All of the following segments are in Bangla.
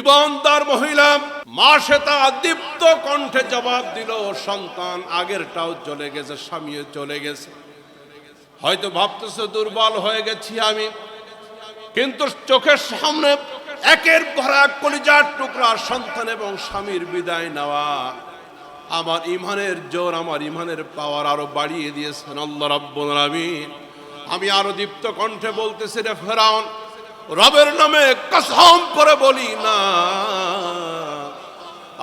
ইমানদার মহিলা মা সে তা দীপ্ত কণ্ঠে জবাব দিল, সন্তান আগেরটাও চলে গেছে, স্বামীও চলে গেছে। হয়তো ভাবতেছে দুর্বল হয়ে গেছি আমি, কিন্তু চোখের সামনে একের পর এক কলিজার টুকরা সন্তান এবং স্বামীর বিদায় নেওয়া আমার ইমানের জোর, আমার ইমানের পাওয়ার আরও বাড়িয়ে দিয়েছেন আল্লাহ রাব্বুল আমি আরও দীপ্ত কণ্ঠে বলতেছি, রে ফেরাউন রবের নামে কসম করে বলি না।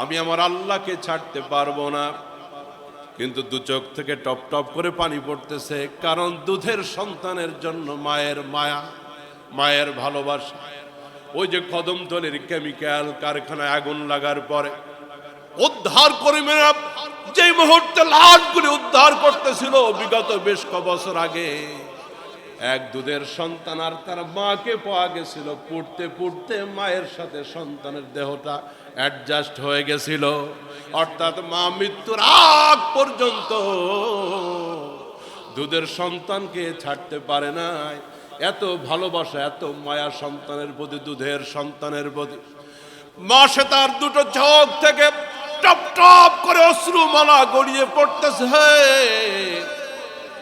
আমি আমার আল্লাহকে ছাড়তে পারব না। কিন্তু দু চোখ থেকে টপ টপ করে পানি পড়তেছে, কারণ দুধের সন্তানের জন্য মায়ের মায়া, মায়ের ভালোবাসা। ওই যে কদমতলের কেমিক্যাল কারখানায় আগুন লাগার পরে উদ্ধার কর্মীরা যে মুহূর্তে লাশগুলি উদ্ধার করতেছিল, বিগত বেশ ক বছর আগে। এক দুধের সন্তান আর তার মাকে পাওয়া গেছিল। পুড়তে পুড়তে মায়ের সাথে সন্তানের দেহটা অ্যাডজাস্ট হয়ে গেছিল। অর্থাৎ মা মৃত্যুর আগ পর্যন্ত দুধের সন্তানকে ছাড়তে পারে নাই। এত ভালোবাসা, এত মায়া সন্তানের প্রতি, দুধের সন্তানের প্রতি। মা সে তার দুটো চোখ থেকে টপ টপ করে অশ্রুমালা গড়িয়ে পড়তেছে।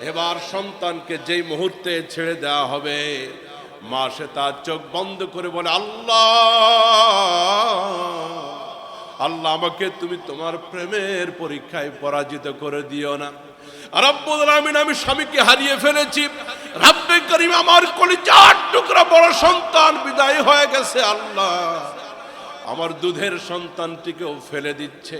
এবার সন্তানকে যেই মুহূর্তে ছেড়ে দেওয়া হবে, মা সে তার চোখ বন্ধ করে বলে, আল্লাহ আল্লাহ আমাকে তুমি তোমার প্রেমের পরীক্ষায় পরাজিত করে দিও না। আমি স্বামীকে হারিয়ে ফেলেছি। রাব্বে করিম আমার কলিজার টুকরা বড় সন্তান বিদায় হয়ে গেছে, আল্লাহ। আমার দুধের সন্তানটিকেও ফেলে দিচ্ছে।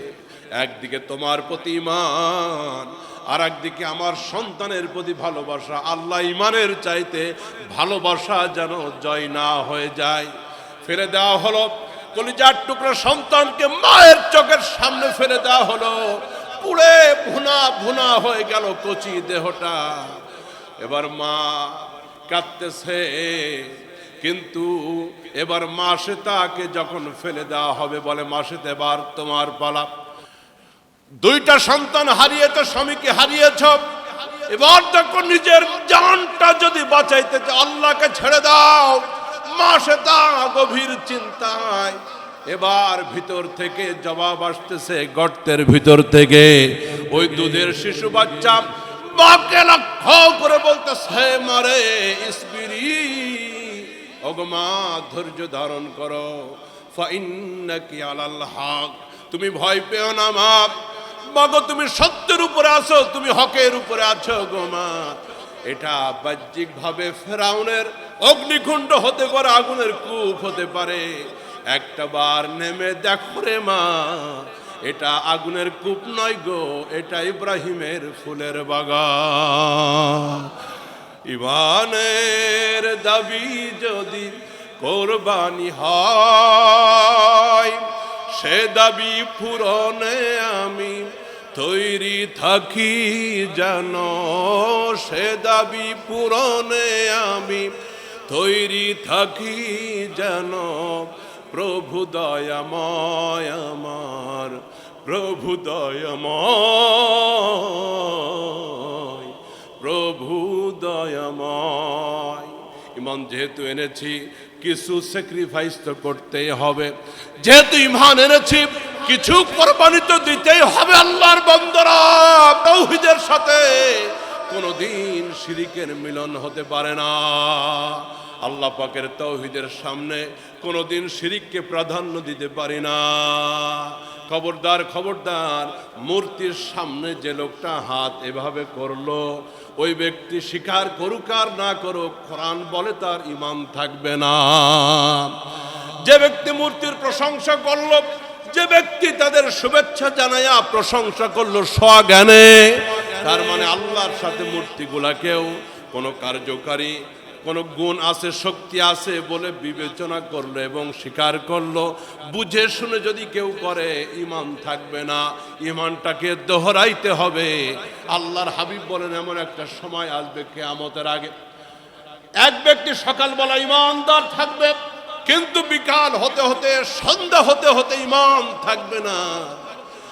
একদিকে তোমার প্রতি ইমান আর একদিকে আমার সন্তানের প্রতি ভালোবাসা। আল্লাহ ইমানের চাইতে ভালোবাসা যেন জয় না হয়ে যায়। ফেলে দেওয়া হলো, কলিজার টুকরা সন্তানকে মায়ের চোখের সামনে ফেলে দেওয়া হলো। পুড়ে ভুনা ভুনা হয়ে গেল কচি দেহটা। এবার মা কাঁদতেছে। কিন্তু এবার মাসে তাকে যখন ফেলে দেওয়া হবে বলে মাসে এবার তোমার পালা। দুইটা সন্তান হারিয়ে তো স্বামীকে হারিয়েছ। এবার যখন নিজের জানটা যদি বাঁচাইতে আল্লাহকে ছেড়ে দাও। মাসে তা গভীর চিন্তায়। এবার ভিতর থেকে জবাব আসতেছে গর্তের ভিতর থেকে। ওই দুধের শিশু বাচ্চা মাকে লক্ষ্য করে বলতেছে মারে ইসবিরি ওগমা ধৈর্য ধারণ করো। ফাইন্নাকি আলাল হক। তুমি ভয় পেও না, মা। মাগো তুমি সত্যের উপরে আছো, তুমি হকের উপরে আছো গো, মা। এটা বাহ্যিক ভাবে ফেরাউনের অগ্নিকুণ্ড হতে পারে, আগুনের কূপ হতে পারে। একটা বার নেমে দেখো রে, মা। এটা আগুনের কূপ নয় গো, এটা ইব্রাহিমের ফুলের বাগান। ইমানের দাবি যদি কোরবানি হয়, সে দাবি পূরণে আমি তৈরি থাকি যেন, সে দাবি পূরণে আমি তৈরি থাকি যেন, প্রভু দয়াময় আমার, প্রভু দয়াময় দয়াময় ইমান যেহেতু এনেছি, কিছু স্যাক্রিফাইস তো করতেই হবে। যেহেতু ইমান এনেছি, কিছু কোরবানি তো দিতেই হবে আল্লাহর বন্দরা, তৌহিদের সাথে। কোনোদিন শিরিকের মিলন হতে পারে না। আল্লাহ পাকের তৌহিদের সামনে কোনোদিন শিরিককে প্রাধান্য দিতে পারি না। খবরদার খবরদার, মূর্তির সামনে যে লোকটা হাত এভাবে করল, ওই ব্যক্তি স্বীকার করুক আর না করুক, কোরআন বলে তার ইমান থাকবে না। যে ব্যক্তি মূর্তির প্রশংসা করল, যে ব্যক্তি তাদের শুভেচ্ছা জানাইয়া প্রশংসা করল, স্বজ্ঞানে, তার মানে আল্লাহর সাথে মূর্তিগুলাকেও কোনো কার্যকারী কোনো গুণ আছে, শক্তি আছে বলে বিবেচনা করল এবং স্বীকার করল। বুঝে শুনে যদি কেউ করে ইমান থাকবে না। ইমানটাকে দোহরাইতে হবে। আল্লাহর হাবিব বলেন, এমন একটা সময় আসবে কেয়ামতের আগে। এক ব্যক্তি সকালবেলা ইমানদার থাকবে, কিন্তু বিকাল হতে হতে, সন্ধ্যা হতে হতে ইমান থাকবে না।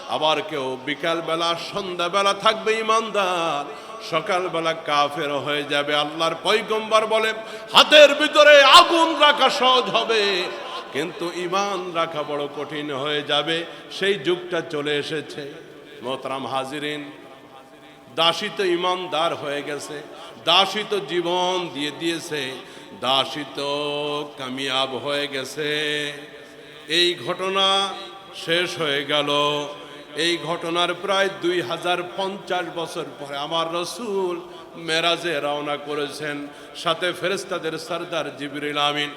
আবার কেউ বিকাল বেলা সন্ধ্যা বেলা থাকবে ইমানদার সকালবেলা কাফের হয়ে যাবে। আল্লাহর পৈগম্বর বলে, হাতের ভিতরে আগুন রাখা সহজ হবে। কিন্তু ইমান রাখা বড় কঠিন হয়ে যাবে। সেই যুগটা চলে এসেছে। মোহতারাম হাজিরিন দাসী তো ইমানদার হয়ে গেছে। দাসী তো জীবন দিয়ে দিয়েছে। দাসী তো কামিয়াব হয়ে গেছে। এই ঘটনা শেষ হয়ে গেল। এই ঘটনার প্রায় দুই হাজার পঞ্চাশ বছর পরে আমার রসুল মেরাজে রওনা করেছেন, সাথে ফেরেস্তাদের সর্দার জিবরিল আমিন।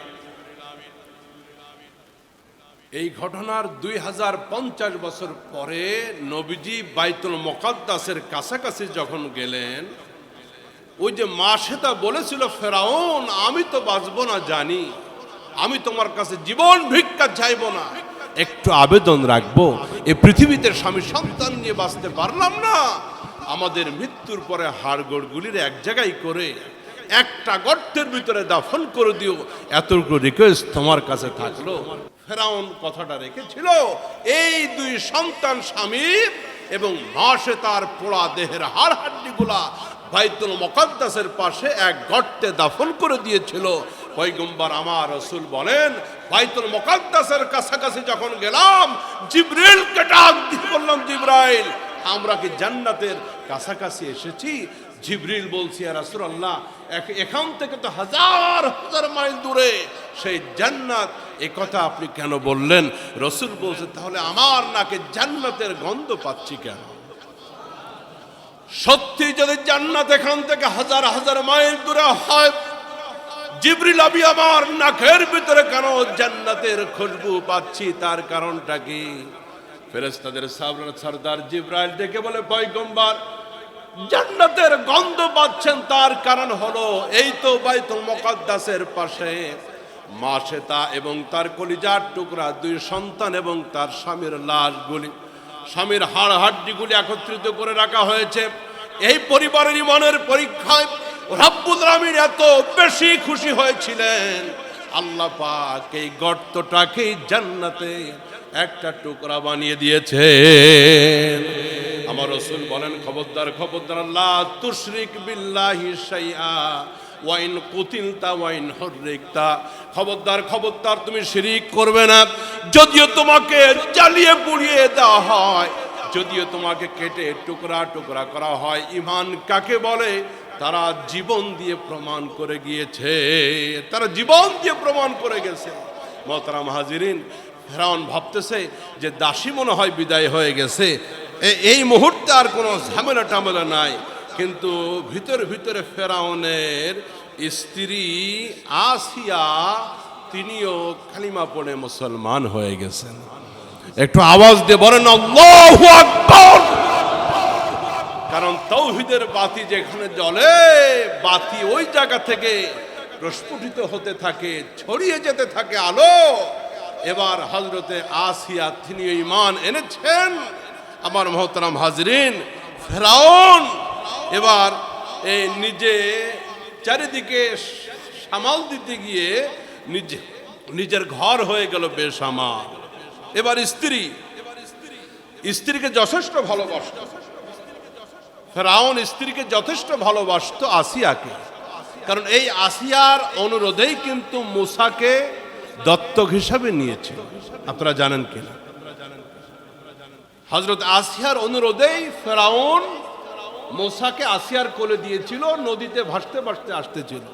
এই ঘটনার দুই হাজার পঞ্চাশ বছর পরে নবীজি বাইতুল মোকাদ্দাসের কাছাকাছি যখন গেলেন, ওই যে মা সেটা বলেছিল, ফেরাউন, আমি তো বাঁচবো না জানি, আমি তোমার কাছে জীবন ভিক্ষা চাইব না। একটু আবেদন রাখব। এ পৃথিবীতে স্বামী সন্তান নিয়ে বাঁচতে পারলাম না। আমাদের মৃত্যুর পরে হাড়গোড়গুলির এক জায়গায় করে একটা গর্তের ভিতরে দাফন করে দিও। এতটুকু রিকোয়েস্ট তোমার কাছে থাকল। ফেরাউন কথাটা রেখেছিল, এই দুই সন্তান স্বামীর এবং মাসে তার পোড়া দেহের হাড় হাড্ডিগুলা বাইতুল মোকাদ্দাসের পাশে এক গর্তে দাফন করে দিয়েছিল। পৈগম্বর আমার রসুল বলেন, বাইতুল মোকাদ্দাসের কাছাকাছি যখন গেলাম জিব্রিলকে ডাক দিয়ে বললাম, জিব্রাইল, আমরা কি জান্নাতের কাছাকাছি এসেছি? জিব্রিল বলছি আর রাসূলুল্লাহ এক- এখান থেকে তো হাজার হাজার মাইল দূরে, সেই জান্নাত, এ কথা আপনি কেন বললেন? রসুল বলছে, তাহলে আমার নাকে জান্নাতের গন্ধ পাচ্ছি কেন? সত্যি যদি জান্নাত এখান থেকে হাজার হাজার মাইল দূরে হয় জিবরিল, আমি আমার নাকের ভিতরে কেন জান্নাতের খুশবু পাচ্ছি? তার কারণটা কি? ফেরেস্তাদের সর্দার জিব্রাইল ডেকে বলে, পয়গম্বর, জান্নাতের গন্ধ পাচ্ছেন, তার কারণ হলো এই তো বাইতুল মুকাদ্দাসের পাশে মা শ্বেতা এবং তার কলিজার টুকরা, দুই সন্তান এবং তার স্বামীর লাশগুলি। স্বামীর হাড় হাড্ডিগুলি একত্রিত করে রাখা হয়েছে। এই পরিবারের ইমানের পরীক্ষায় রাব্বুল এত বেশি খুশি হয়েছিলেন। আল্লাহ পাক এই গর্তটাকেই জান্নাতে একটা টুকরা বানিয়ে দিয়েছেন। আমার রসুল বলেন, খবরদার খবরদার আল্লাহ তুশরিক বিল্লাহি শাইআ ওয়াইন কুতিলতা ওয়াইন হররিকতা। খবরদার খবরদার, তুমি শিরিক করবে না। যদিও তোমাকে জ্বালিয়ে পুড়িয়ে দেওয়া হয়, যদিও তোমাকে কেটে টুকরা টুকরা করা হয় ইমান কাকে বলে? তারা জীবন দিয়ে প্রমাণ করে গিয়েছে। তারা জীবন দিয়ে প্রমাণ করে গেছে। মহতারাম হাজিরিন, ফেরাউন ভাবতেছে যে দাসী মনে হয় বিদায় হয়ে গেছে। এই মুহূর্তে আর কোনো ঝামেলা টামেলা নাই। কিন্তু ভিতরে ভিতরে ফেরাউনের স্ত্রী আসিয়া তিনিও কালিমা পড়ে মুসলমান হয়ে গেছেন। একটু আওয়াজ দিয়ে বলেন কারণ তৌহিদের বাতি যেখানে জ্বলে, বাতি ওই জায়গা থেকে প্রস্ফুটিত হতে থাকে, ছড়িয়ে যেতে থাকে আলো। এবার হজরতে আসিয়া তিনি ইমান এনেছেন। আমার মহতরাম হাজরিন, ফেরাউন, এবার এই নিজে চারিদিকে সামাল দিতে গিয়ে নিজে, নিজের ঘর হয়ে গেল বেসামাল। এবার স্ত্রী, স্ত্রীকে যথেষ্ট ভালোবাসত। ফেরাউন স্ত্রীকে যথেষ্ট ভালোবাসত আসিয়াকে। কারণ এই আসিয়ার অনুরোধেই কিন্তু মুসাকে দত্তক হিসাবে নিয়েছিল আপনারা জানেন কিনা? হজরত আসিয়ার অনুরোধেই ফেরাউন মোসাকে আসিয়ার কোলে দিয়েছিল, নদীতে ভাসতে ভাসতে আসতেছিল।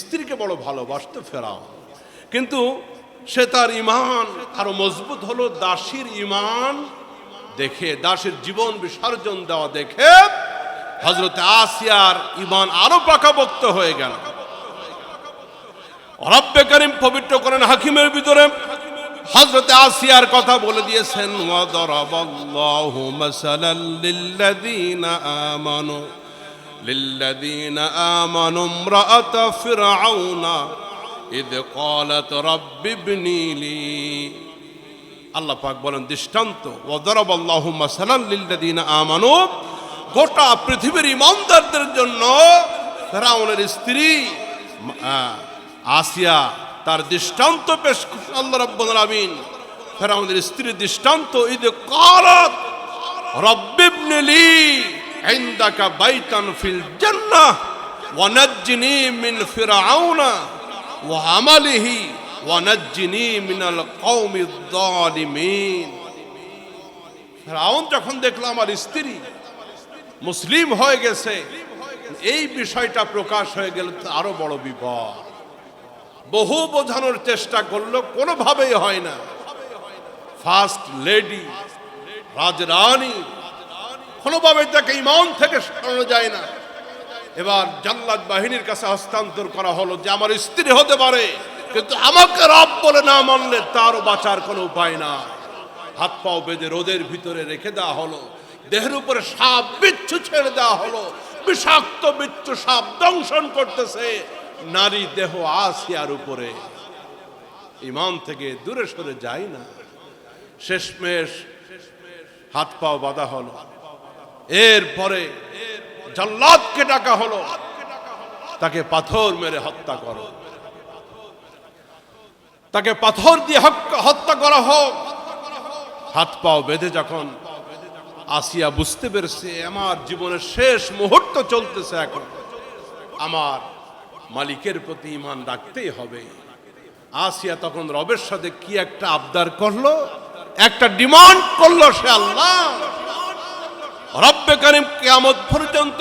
স্ত্রীকে বড় ভালোবাসত ফেরাউন। কিন্তু সে তার ইমান আরও মজবুত হলো, দাসীর ইমান দেখে দাসের জীবন বিসর্জন দেওয়া দেখে হজরত আসিয়ার ইমান আরো পাকাপোক্ত হয়ে গেল রব্বে করিম পবিত্র করেন হাকিমের ভিতরে হজরত আসিয়ার কথা বলে দিয়েছেন ওয়াদরাবাল্লাহু মাসালাল লিল্লাযীনা আমানু للذين آمنوا امرأة فرعون إذ قالت رب ابن لي আল্লাহ পাক বলেন, দৃষ্টান্ত ওদরব আল্লাহ মাসালান লিল্লাদিনা আমানু, গোটা পৃথিবীর ইমানদারদের জন্য ফেরাউনের স্ত্রী আসিয়া তার দৃষ্টান্ত পেশ আল্লাহ রাব্বুল আলামিন। ফেরাউনের স্ত্রীর দৃষ্টান্ত ঈদ কারাত রব্বিবনি লি ইনদাকা বাইতান ফিল জান্নাহ ওয়ানাজ্জিনি মিন ফিরআউনা ওয়া আমালিহি ওয়ানাজ্জিনি মিনাল কওমিদ যালিমিন ফেরাউন যখন দেখল আমার স্ত্রী মুসলিম হয়ে গেছে, এই বিষয়টা প্রকাশ হয়ে গেল আরও বড় বিপদ। বহু বোঝানোর চেষ্টা করল, কোনোভাবেই হয় না। ফার্স্ট লেডি রাজরানী কোনোভাবে তাকে ইমান থেকে সরানো যায় না। এবার জাল্লাদ বাহিনীর কাছে হস্তান্তর করা হলো যে আমার স্ত্রী হতে পারে। কিন্তু আমাকে রব বলে না মানলে তারও বাঁচার কোনো উপায় না হাত পাও বেঁধে রোদের ভিতরে রেখে দেওয়া হলো। দেহের উপরে সাপ বিচ্ছু ছেড়ে দেওয়া হলো। বিষাক্ত বিচ্ছু সাপ দংশন করতেছে। নারী দেহ আসিয়ার উপরে। ইমান থেকে দূরে সরে যায় না। শেষমেশ হাত পাও বাঁধা হলো। এরপরে জল্লাদকে ডাকা হলো। তাকে পাথর মেরে হত্যা করো। তাকে পাথর দিয়ে হত্যা করা হোক। হাত পাও বেঁধে যখন আসিয়া বুঝতে পেরেছে, আমার জীবনের শেষ মুহূর্ত চলতেছে এখন। আমার মালিকের প্রতি ইমান রাখতেই হবে। আসিয়া তখন রবের সাথে কি একটা আবদার করল? একটা ডিমান্ড করল সে আল্লাহ। রব্বে করিম কিয়ামত পর্যন্ত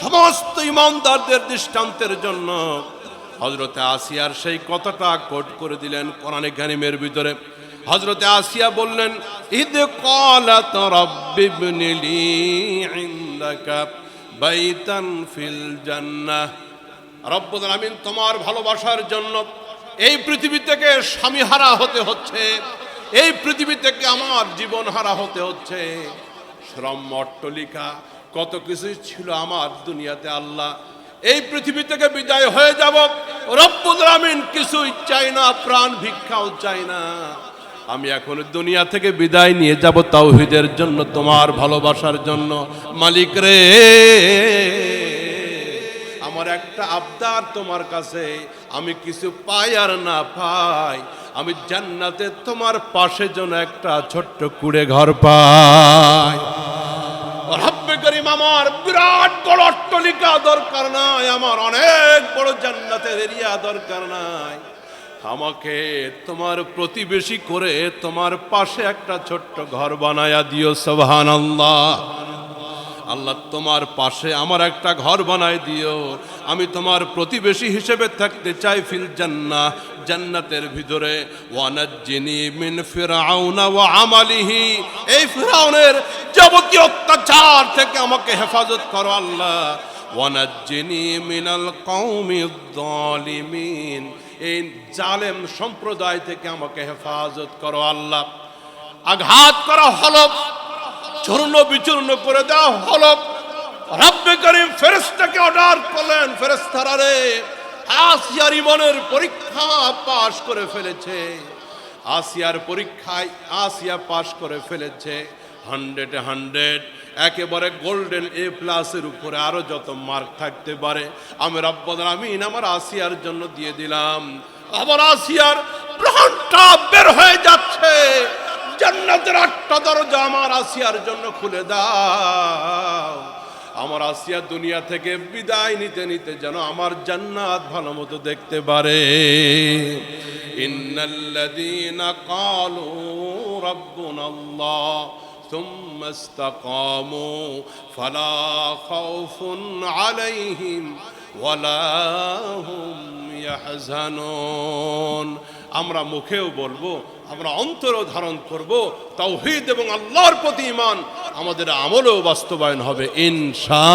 সমস্ত ইমানদারদের দৃষ্টান্তের জন্য হজরতে আসিয়ার সেই কথাটা কোট করে দিলেন কোরআনে কারিমের ভিতরে। হজরতে আসিয়া বললেন ঈদ কালাত রব্বিবনিলি ইনদাকা বাইতান ফিল জান্নাহ। রব্বুল আমিন তোমার ভালোবাসার জন্য এই পৃথিবী থেকে স্বামী হারা হতে হচ্ছে। এই পৃথিবী থেকে আমার জীবন হারা হতে হচ্ছে। শ্রম, অট্টলিকা, কত কিছু ছিল আমার দুনিয়াতে আল্লাহ এই পৃথিবী থেকে বিদায় হয়ে যাব। রব্বুল আমিন কিছুই চাই না, প্রাণ ভিক্ষাও চাই না। আমি এখন দুনিয়া থেকে বিদায় নিয়ে যাব তাওহিদের জন্য, তোমার ভালোবাসার জন্য। মালিক রে, আমার একটা আবদার তোমার কাছে, আমি কিছু পাই আর না পাই। আমি জান্নাতে তোমার পাশে যেন একটা ছোট্ট কুড়ে ঘর পাই। রব্বে করিম আমার বিরাট বড় অট্টলিকা দরকার নাই, আমার অনেক বড় জান্নাতের এরিয়া দরকার নাই। আমাকে তোমার প্রতিবেশী করে তোমার পাশে একটা ছোট্ট ঘর বানায়া দিও সোহান আল্লাহ আল্লাহ তোমার পাশে আমার একটা ঘর বানাই দিও। আমি তোমার প্রতিবেশী হিসেবে থাকতে চাই ফিল জান্নাহ। জান্নাতের ভিতরে, ওয়ানাজ্জিনি মিন ফিরাউনা ওয়া আমালিহি। এই ফিরাউনের যাবতীয় অত্যাচার থেকে আমাকে হেফাজত করো আল্লাহ। ওয়ানাজ্জিনি মিনাল কওমিদ যালিমিন এই জালেম সম্প্রদায় থেকে আমাকে হেফাজত করো আল্লাহ। আঘাত করা হলো। চূর্ণ বিচূর্ণ করে দেওয়া হলো রাব্বে করিম ফেরেস্তাকে অর্ডার করলেন। ফেরেস্তারা রে, আসিয়ার ইমনের পরীক্ষা পাশ করে ফেলেছে। আসিয়ার পরীক্ষায় আসিয়া পাশ করে ফেলেছে। হান্ড্রেডে, হান্ড্রেড। একেবারে গোল্ডেন এ প্লাসের উপরে আরও যত মার্ক থাকতে পারে, আমি রব্বদ আমিন আমার আসিয়ার জন্য দিয়ে দিলাম। আবার আসিয়ার প্রাণটা বের হয়ে যাচ্ছে। জান্নাতের আটটা দরজা আমার আসিয়ার জন্য খুলে দাও আমার আসিয়া দুনিয়া থেকে বিদায় নিতে নিতে যেন আমার জান্নাত ভালো মতো দেখতে পারে ইন্নাল্লাযীনা ক্বালু রাব্বুনাল্লাহ ثم استقاموا فلا خوف عليهم ولا هم يحزنون আমরা মুখেও বলব, আমরা অন্তরও ধারণ করব, তাওহীদ এবং আল্লাহর প্রতি ইমান আমাদের আমলেও বাস্তবায়ন হবে, ইনশা